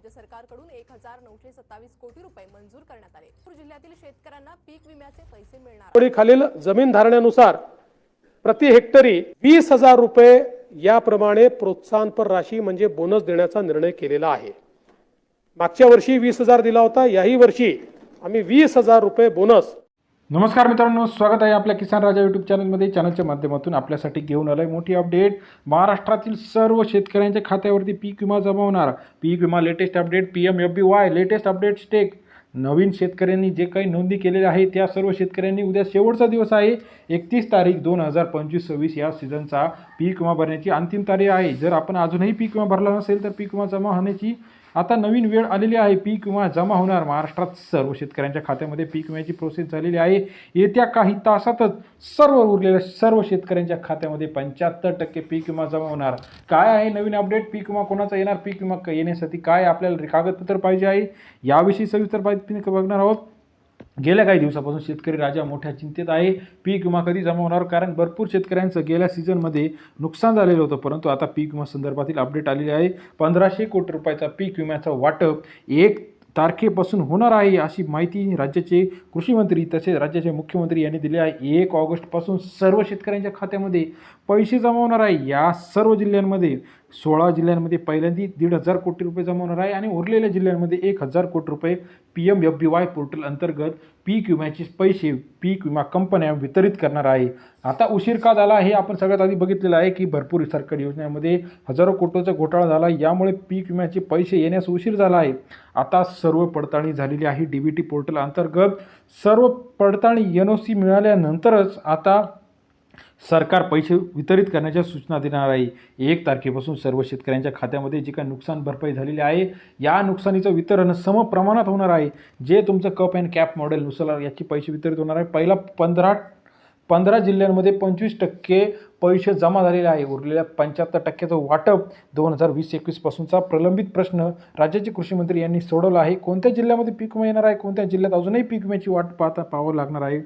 राज्य सरकारकडून एक हजार नऊशे सत्तावीस कोटी रुपये मंजूर करण्यात आले. नागपूर जिल्ह्यातील शेतकऱ्यांना पीक विम्याचे पैसे मिळणार. खालील जमीन धारण्यानुसार प्रति हेक्टरी वीस हजार रुपये याप्रमाणे प्रोत्साहनपर राशी म्हणजे बोनस देण्याचा निर्णय केलेला आहे. मागच्या वर्षी वीस हजार दिला होता याही वर्षी आम्ही वीस हजार रुपये बोनस नमस्कार मित्रांनो स्वागत आहे आपल्या किसान राजा यूट्यूब चॅनलमध्ये चॅनलच्या माध्यमातून आपल्यासाठी घेऊन आलं आहे मोठी अपडेट महाराष्ट्रातील सर्व शेतकऱ्यांच्या खात्यावरती पीक विमा जमा होणार. पीक विमा latest update P M F B Y latest update stake नवीन शेतकऱ्यांनी जे काही नोंदी केलेल्या आहे त्या सर्व शेतकऱ्यांनी उद्या शेवटचा दिवस आहे. एकतीस तारीख दोन हजार पंचवीस सव्वीस या सीझनचा पीक विमा भरण्याची अंतिम तारीख आहे. जर आपण अजूनही पीक विमा भरला नसेल तर पीक विमा जमा होण्याची आता नवीन वेळ आलेली आहे. पीक विमा जमा होणार. महाराष्ट्रात सर्व शेतकऱ्यांच्या खात्यामध्ये पीक विम्याची प्रोसेस झालेली आहे. येत्या काही तासातच सर्व उरलेल्या सर्व शेतकऱ्यांच्या खात्यामध्ये पंच्याहत्तर टक्के पीक विमा जमा होणार. काय आहे नवीन अपडेट पीक विमा कोणाचा येणार? पीक विमा क- येण्यासाठी काय आपल्याला कागदपत्र पाहिजे आहे? याविषयी सविस्तर माहिती बघणार आहोत. गेल्या काही दिवसापासून शेतकरी राजा मोठ्या चिंतेत आहे. पीक विमा कधी जमा होणार? कारण भरपूर शेतकऱ्यांचं गेल्या सीझनमध्ये नुकसान झालेलं होतं. परंतु आता पीक विमा संदर्भातील अपडेट आलेली आहे. पंधराशे कोटी रुपयाचा पीक विम्याचं वाटप एक तारखेपासून होणार आहे अशी माहिती राज्याचे कृषी मंत्री तसेच राज्याचे मुख्यमंत्री यांनी दिली आहे. एक ऑगस्टपासून सर्व शेतकऱ्यांच्या खात्यामध्ये पैसे जमा होणार आहे. या सर्व जिल्ह्यांमध्ये सोळा जिल्ह्यांमध्ये पहिल्यांदी दीड हजार कोटी रुपये जमा होणार आहे आणि उरलेल्या जिल्ह्यांमध्ये एक हजार कोटी रुपये P M F B Y portal अंतर्गत पीक विम्याचे पैसे पीक विमा कंपन्या वितरित करणार आहे. आता उशीर का झाला हे आपण सगळ्यात आधी बघितलेलं आहे की भरपूर सरकारी योजनेमध्ये हजारो कोटीचा घोटाळा झाला. यामुळे पीक विम्याचे पैसे येण्यास उशीर झाला आहे. आता सर्व पडताळणी झालेली आहे डी बी टी पोर्टल अंतर्गत. सर्व पडताळणी एन ओ सी मिळाल्यानंतरच आता सरकार पैसे वितरित करण्याच्या सूचना देणार आहे. एक तारखेपासून सर्व शेतकऱ्यांच्या खात्यामध्ये जी काही नुकसान भरपाई झालेली आहे या नुकसानीचं वितरण सम प्रमाणात होणार आहे. जे तुमचं कप अँड कॅप मॉडेलनुसार याची पैसे वितरित होणार आहे. पहिला पंधरा पंधरा जिल्ह्यांमध्ये पंचवीस टक्के पैसे जमा झालेले आहे. उरलेल्या पंच्याहत्तर टक्क्याचं वाटप दोन हजार वीस एकवीसपासूनचा प्रलंबित प्रश्न राज्याचे कृषी मंत्री यांनी सोडवला आहे. कोणत्या जिल्ह्यामध्ये पीक विमा येणार आहे? कोणत्या जिल्ह्यात अजूनही पीक विम्याची वाट पाहता पाहावं लागणार आहे?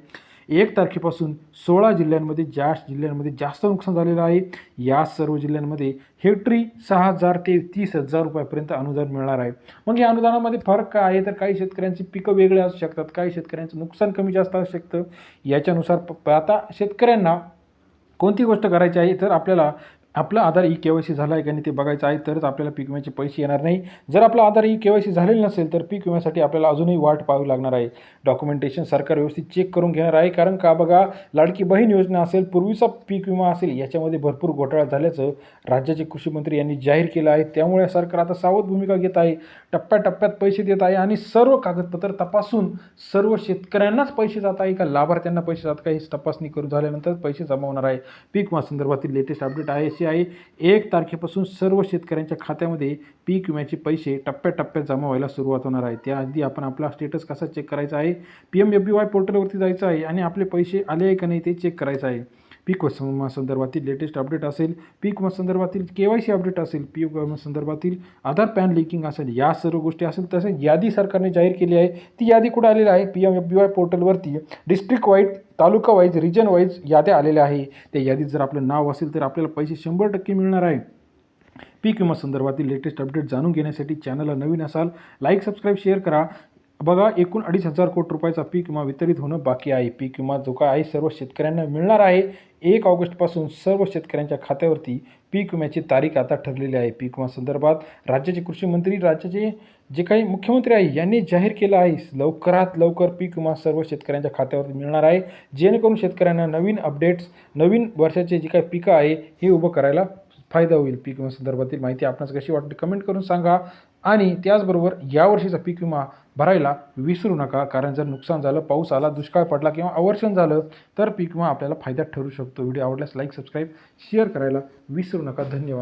एक तारखेपासून सोळा जिल्ह्यांमध्ये ज्या जिल्ह्यांमध्ये जास्त नुकसान झालेलं आहे या सर्व जिल्ह्यांमध्ये हेक्टरी सहा हजार ते तीस हजार रुपयापर्यंत अनुदान मिळणार आहे. मग या अनुदानामध्ये फरक काय आहे? तर काही शेतकऱ्यांची पिकं वेगळे असू शकतात काही शेतकऱ्यांचं नुकसान कमी जास्त असू शकतं. याच्यानुसार प- आता शेतकऱ्यांना कोणती गोष्ट करायची आहे? तर आपल्याला आपलं Aadhaar e K Y C झाला आहे का नाही ते बघायचं आहे तरच आपल्याला पीक विम्याचे पैसे येणार नाही. जर आपलं Aadhaar e K Y C झालेलं नसेल तर पीक विम्यासाठी आपल्याला अजूनही वाट पाहावी लागणार आहे. डॉक्युमेंटेशन सरकार व्यवस्थित चेक करून घेणार आहे कारण का बघा लाडकी बहीण योजना असेल पूर्वीचा पीक विमा असेल याच्यामध्ये भरपूर घोटाळा झाल्याचं राज्याचे कृषी मंत्री यांनी जाहीर केलं आहे. त्यामुळे सरकार आता सावध भूमिका घेत आहे. टप्प्याटप्प्यात पैसे देत आहे आणि सर्व कागदपत्र तपासून सर्व शेतकऱ्यांनाच पैसे जात आहे का? लाभार्थ्यांना पैसे जात का? ही तपासणी करून झाल्यानंतर पैसे जमा होणार आहे. पीक विमा संदर्भातील लेटेस्ट अपडेट आहे. करायची आहे. एक तारखेपासून सर्व शेतकऱ्यांच्या खात्यामध्ये पीक विम्याचे पैसे टप्प्याटप्प्यात जमा व्हायला सुरुवात होणार आहे. त्याआधी आपण आपला स्टेटस कसा चेक करायचा आहे? P M F B Y पोर्टलवरती जायचं आहे आणि आपले पैसे आले आहे का नाही ते चेक करायचं आहे. पीक विमा संदर्भातील लेटेस्ट अपडेट असेल पीक संदर्भातील के वाय सी अपडेट असेल पी विमा संदर्भातील आधार पॅन लिंकिंग असेल या सर्व गोष्टी असेल तसेच यादी सरकारने जाहीर केली आहे. ती यादी कुठे आलेली आहे? P M F B Y पोर्टलवरती district wide taluka wise region wise याद्या आलेल्या आहे. त्या यादीत जर आपलं नाव असेल तर आपल्याला पैसे शंभर टक्के मिळणार आहे. पीक विमा संदर्भातील लेटेस्ट अपडेट जाणून घेण्यासाठी चॅनलला नवीन असाल लाईक सबस्क्राईब शेअर करा. बघा एकूण अडीच हजार कोटी रुपयाचा पीक विमा वितरित होणं बाकी आहे. पीक विमा जो काय आहे सर्व शेतकऱ्यांना मिळणार आहे. एक ऑगस्टपासून सर्व शेतकऱ्यांच्या खात्यावरती पीक विम्याची तारीख आता ठरलेली आहे. पीक विमा संदर्भात राज्याचे कृषी मंत्री राज्याचे जे काही मुख्यमंत्री आहे यांनी जाहीर केलं आहे. लवकरात लवकर पीक विमा सर्व शेतकऱ्यांच्या खात्यावरती मिळणार आहे. जेणेकरून शेतकऱ्यांना नवीन अपडेट्स नवीन वर्षाचे जे काही पिकं आहे हे उभं करायला फायदा होईल पीक विमा संदर्भातील माहिती. आपणास कशी वाटते कमेंट करून सांगा. आणि त्याचबरोबर यावर्षीचा पीक विमा भरायला विसरू नका. कारण जर नुकसान झालं पाऊस आला दुष्काळ पडला किंवा अवर्षण झालं तर पीक विमा आपल्याला फायद्यात ठरू शकतो. व्हिडिओ आवडल्यास लाईक सबस्क्राईब शेअर करायला विसरू नका. धन्यवाद.